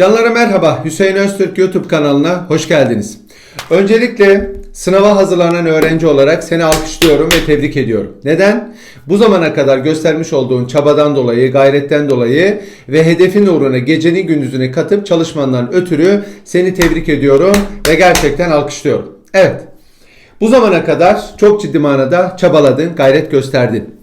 Canlara merhaba. Hüseyin Öztürk YouTube kanalına hoş geldiniz. Öncelikle sınava hazırlanan öğrenci olarak seni alkışlıyorum ve tebrik ediyorum. Neden? Bu zamana kadar göstermiş olduğun çabadan dolayı, gayretten dolayı ve hedefin uğruna gecenin gündüzüne katıp çalışmandan ötürü seni tebrik ediyorum ve gerçekten alkışlıyorum. Evet. Bu zamana kadar çok ciddi manada çabaladın, gayret gösterdin.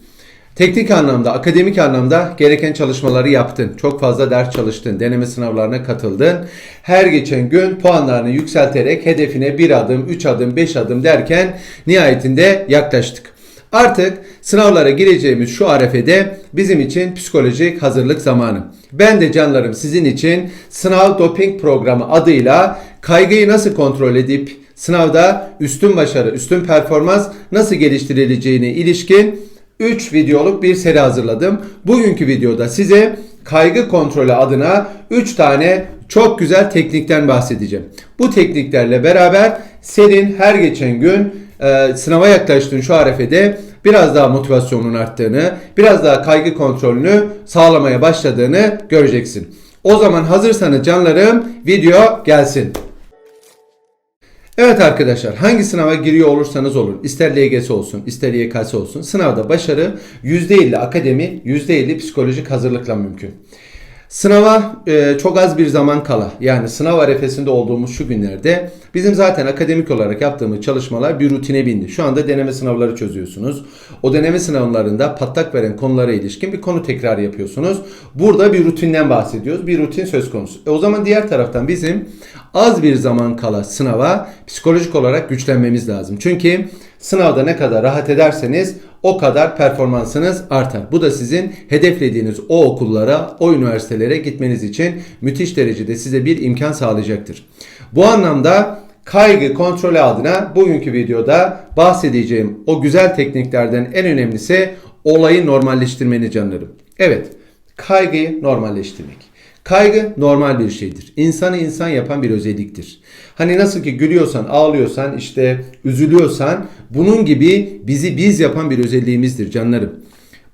Teknik anlamda, akademik anlamda gereken çalışmaları yaptın. Çok fazla ders çalıştın, deneme sınavlarına katıldın. Her geçen gün puanlarını yükselterek hedefine bir adım, üç adım, beş adım derken nihayetinde yaklaştık. Artık sınavlara gireceğimiz şu arefede bizim için psikolojik hazırlık zamanı. Ben de canlarım sizin için sınav doping programı adıyla kaygıyı nasıl kontrol edip sınavda üstün başarı, üstün performans nasıl geliştirileceğine ilişkin 3 videoluk bir seri hazırladım. Bugünkü videoda size kaygı kontrolü adına 3 tane çok güzel teknikten bahsedeceğim. Bu tekniklerle beraber senin her geçen gün e, sınava yaklaştığın şu arefede biraz daha motivasyonun arttığını, biraz daha kaygı kontrolünü sağlamaya başladığını göreceksin. O zaman hazırsanız canlarım video gelsin. Evet arkadaşlar hangi sınava giriyor olursanız olun ister LGS olsun ister YKS olsun sınavda başarı %50 akademi %50 psikolojik hazırlıkla mümkün. Sınava e, çok az bir zaman kala yani sınav arefesinde olduğumuz şu günlerde bizim zaten akademik olarak yaptığımız çalışmalar bir rutine bindi. Şu anda deneme sınavları çözüyorsunuz. O deneme sınavlarında patlak veren konulara ilişkin bir konu tekrar yapıyorsunuz. Burada bir rutinden bahsediyoruz. Bir rutin söz konusu. E, o zaman diğer taraftan bizim az bir zaman kala sınava psikolojik olarak güçlenmemiz lazım. Çünkü sınavda ne kadar rahat ederseniz o kadar performansınız artar. Bu da sizin hedeflediğiniz o okullara, o üniversitelere gitmeniz için müthiş derecede size bir imkan sağlayacaktır. Bu anlamda kaygı kontrolü adına bugünkü videoda bahsedeceğim o güzel tekniklerden en önemlisi olayı normalleştirmeni canlarım. Evet, kaygıyı normalleştirmek. Kaygı normal bir şeydir. İnsanı insan yapan bir özelliktir. Hani nasıl ki gülüyorsan, ağlıyorsan, işte üzülüyorsan bunun gibi bizi biz yapan bir özelliğimizdir canlarım.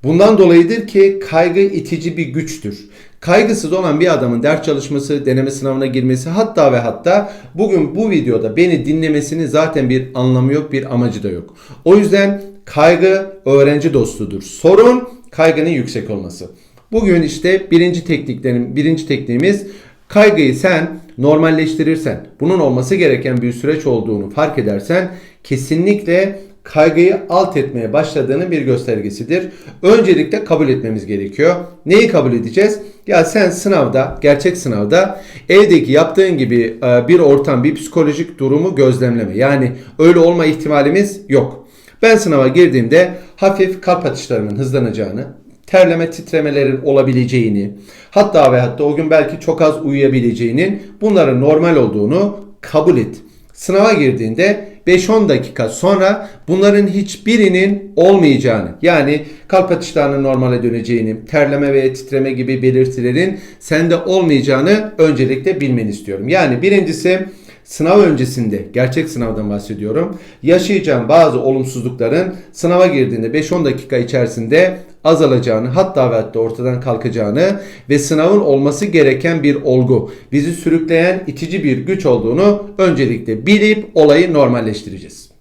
Bundan dolayıdır ki kaygı itici bir güçtür. Kaygısız olan bir adamın ders çalışması, deneme sınavına girmesi hatta ve hatta bugün bu videoda beni dinlemesinin zaten bir anlamı yok, bir amacı da yok. O yüzden kaygı öğrenci dostudur. Sorun kaygının yüksek olması. Bugün işte birinci tekniklerin birinci tekniğimiz kaygıyı sen normalleştirirsen, bunun olması gereken bir süreç olduğunu fark edersen kesinlikle kaygıyı alt etmeye başladığının bir göstergesidir. Öncelikle kabul etmemiz gerekiyor. Neyi kabul edeceğiz? Ya sen sınavda, gerçek sınavda evdeki yaptığın gibi e, bir ortam, bir psikolojik durumu gözlemleme. Yani öyle olma ihtimalimiz yok. Ben sınava girdiğimde hafif kalp atışlarımın hızlanacağını, terleme titremelerin olabileceğini, hatta ve hatta o gün belki çok az uyuyabileceğinin bunların normal olduğunu kabul et. Sınava girdiğinde 5-10 dakika sonra bunların hiçbirinin olmayacağını yani kalp atışlarının normale döneceğini, terleme ve titreme gibi belirtilerin sende olmayacağını öncelikle bilmeni istiyorum. Yani birincisi sınav öncesinde, gerçek sınavdan bahsediyorum, yaşayacağım bazı olumsuzlukların sınava girdiğinde 5-10 dakika içerisinde azalacağını hatta ve hatta ortadan kalkacağını ve sınavın olması gereken bir olgu, bizi sürükleyen itici bir güç olduğunu öncelikle bilip olayı normalleştireceğiz.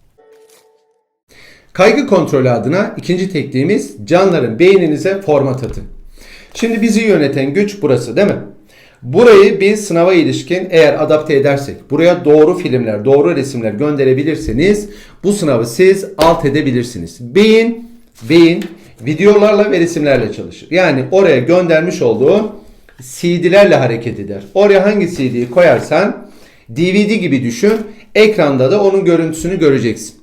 Kaygı kontrolü adına ikinci tekniğimiz canların beyninize format atın. Şimdi bizi yöneten güç burası değil mi? Burayı biz sınava ilişkin eğer adapte edersek, buraya doğru filmler, doğru resimler gönderebilirseniz bu sınavı siz alt edebilirsiniz. Beyin, beyin videolarla ve resimlerle çalışır. Yani oraya göndermiş olduğun CD'lerle hareket eder. Oraya hangi CD'yi koyarsan DVD gibi düşün. Ekranda da onun görüntüsünü göreceksin.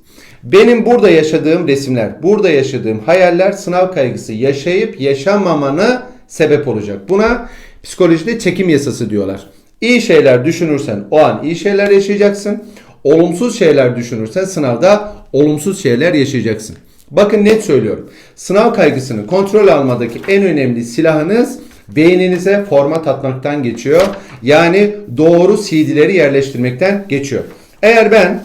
Benim burada yaşadığım resimler, burada yaşadığım hayaller sınav kaygısı yaşayıp yaşamamanı sebep olacak. Buna psikolojide çekim yasası diyorlar. İyi şeyler düşünürsen o an iyi şeyler yaşayacaksın. Olumsuz şeyler düşünürsen sınavda olumsuz şeyler yaşayacaksın. Bakın net söylüyorum. Sınav kaygısını kontrol almadaki en önemli silahınız beyninize format atmaktan geçiyor. Yani doğru CD'leri yerleştirmekten geçiyor. Eğer ben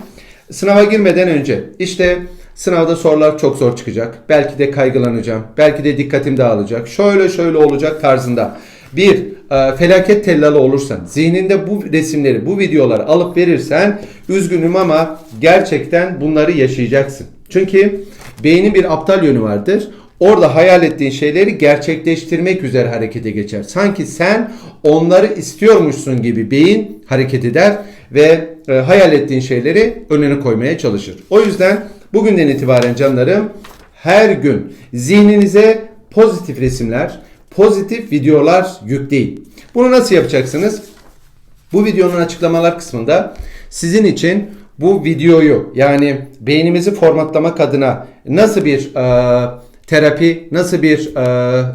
sınava girmeden önce işte sınavda sorular çok zor çıkacak. Belki de kaygılanacağım. Belki de dikkatim dağılacak. Şöyle şöyle olacak tarzında bir e, felaket tellalı olursan, zihninde bu resimleri, bu videoları alıp verirsen üzgünüm ama gerçekten bunları yaşayacaksın. Çünkü beynin bir aptal yönü vardır. Orada hayal ettiğin şeyleri gerçekleştirmek üzere harekete geçer. Sanki sen onları istiyormuşsun gibi beyin hareket eder ve e, hayal ettiğin şeyleri önüne koymaya çalışır. O yüzden bugünden itibaren canlarım her gün zihninize pozitif resimler, pozitif videolar yükleyin. Bunu nasıl yapacaksınız? Bu videonun açıklamalar kısmında sizin için bu videoyu yani beynimizi formatlamak adına nasıl bir e, terapi, nasıl bir e,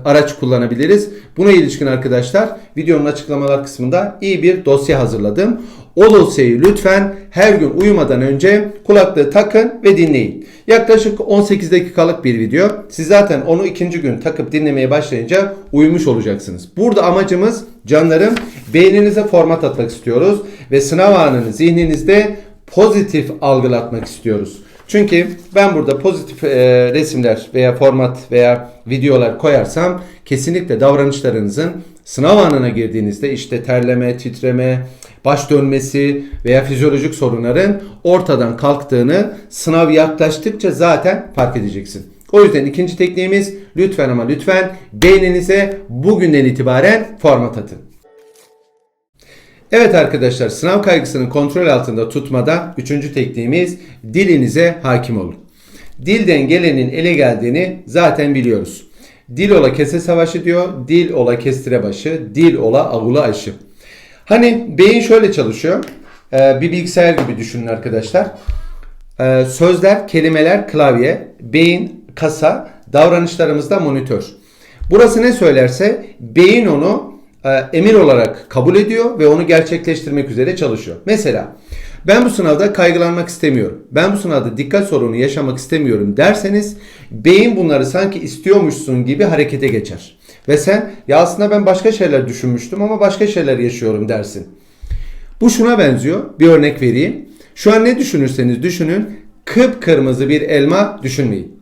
araç kullanabiliriz? Buna ilişkin arkadaşlar videonun açıklamalar kısmında iyi bir dosya hazırladım. O dosyayı lütfen her gün uyumadan önce kulaklığı takın ve dinleyin. Yaklaşık 18 dakikalık bir video. Siz zaten onu ikinci gün takıp dinlemeye başlayınca uyumuş olacaksınız. Burada amacımız canlarım beyninize format atmak istiyoruz ve sınav anını zihninizde pozitif algılatmak istiyoruz. Çünkü ben burada pozitif e, resimler veya format veya videolar koyarsam kesinlikle davranışlarınızın sınav anına girdiğinizde işte terleme, titreme, baş dönmesi veya fizyolojik sorunların ortadan kalktığını sınav yaklaştıkça zaten fark edeceksin. O yüzden ikinci tekniğimiz lütfen ama lütfen beyninize bugünden itibaren format atın. Evet arkadaşlar sınav kaygısının kontrol altında tutmada üçüncü tekniğimiz dilinize hakim olun. Dilden gelenin ele geldiğini zaten biliyoruz. Dil ola kese savaşı diyor, dil ola kestire başı, dil ola avula aşı. Hani beyin şöyle çalışıyor. Ee, bir bilgisayar gibi düşünün arkadaşlar. Ee, sözler, kelimeler klavye, beyin kasa, davranışlarımızda monitör. Burası ne söylerse beyin onu e, emir olarak kabul ediyor ve onu gerçekleştirmek üzere çalışıyor. Mesela ben bu sınavda kaygılanmak istemiyorum. Ben bu sınavda dikkat sorunu yaşamak istemiyorum derseniz beyin bunları sanki istiyormuşsun gibi harekete geçer. Ve sen ya aslında ben başka şeyler düşünmüştüm ama başka şeyler yaşıyorum dersin. Bu şuna benziyor. Bir örnek vereyim. Şu an ne düşünürseniz düşünün kıpkırmızı bir elma düşünmeyin.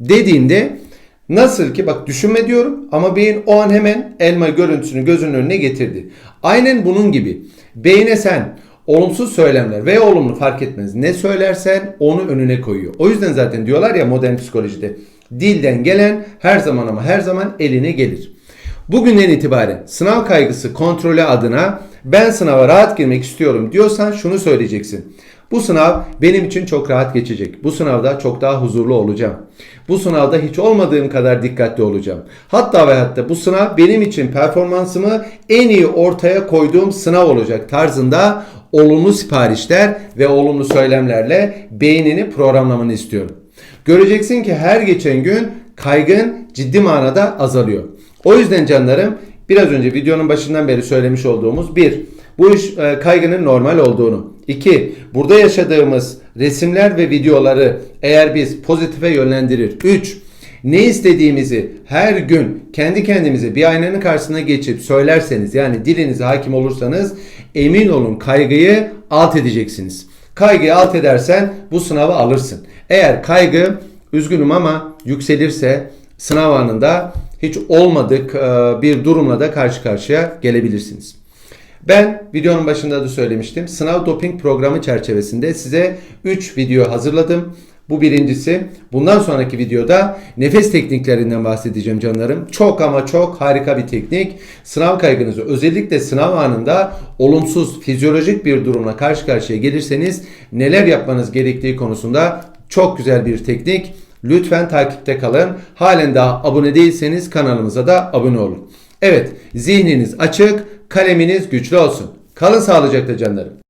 Dediğinde nasıl ki bak düşünme diyorum ama beyin o an hemen elma görüntüsünü gözünün önüne getirdi. Aynen bunun gibi. Beyne sen olumsuz söylemler veya olumlu fark etmez. Ne söylersen onu önüne koyuyor. O yüzden zaten diyorlar ya modern psikolojide dilden gelen her zaman ama her zaman eline gelir. Bugünden itibaren sınav kaygısı kontrolü adına ben sınava rahat girmek istiyorum diyorsan şunu söyleyeceksin. Bu sınav benim için çok rahat geçecek. Bu sınavda çok daha huzurlu olacağım. Bu sınavda hiç olmadığım kadar dikkatli olacağım. Hatta ve hatta bu sınav benim için performansımı en iyi ortaya koyduğum sınav olacak tarzında olumlu siparişler ve olumlu söylemlerle beynini programlamanı istiyorum. Göreceksin ki her geçen gün kaygın ciddi manada azalıyor. O yüzden canlarım biraz önce videonun başından beri söylemiş olduğumuz bir bu iş e, kaygının normal olduğunu. 2. Burada yaşadığımız resimler ve videoları eğer biz pozitife yönlendirir. 3. Ne istediğimizi her gün kendi kendimize bir aynanın karşısına geçip söylerseniz yani dilinize hakim olursanız emin olun kaygıyı alt edeceksiniz. Kaygıyı alt edersen bu sınavı alırsın. Eğer kaygı üzgünüm ama yükselirse sınav anında hiç olmadık e, bir durumla da karşı karşıya gelebilirsiniz. Ben videonun başında da söylemiştim. Sınav doping programı çerçevesinde size 3 video hazırladım. Bu birincisi. Bundan sonraki videoda nefes tekniklerinden bahsedeceğim canlarım. Çok ama çok harika bir teknik. Sınav kaygınızı özellikle sınav anında olumsuz fizyolojik bir durumla karşı karşıya gelirseniz neler yapmanız gerektiği konusunda çok güzel bir teknik. Lütfen takipte kalın. Halen daha abone değilseniz kanalımıza da abone olun. Evet zihniniz açık, kaleminiz güçlü olsun. Kalın sağlıcakla canlarım.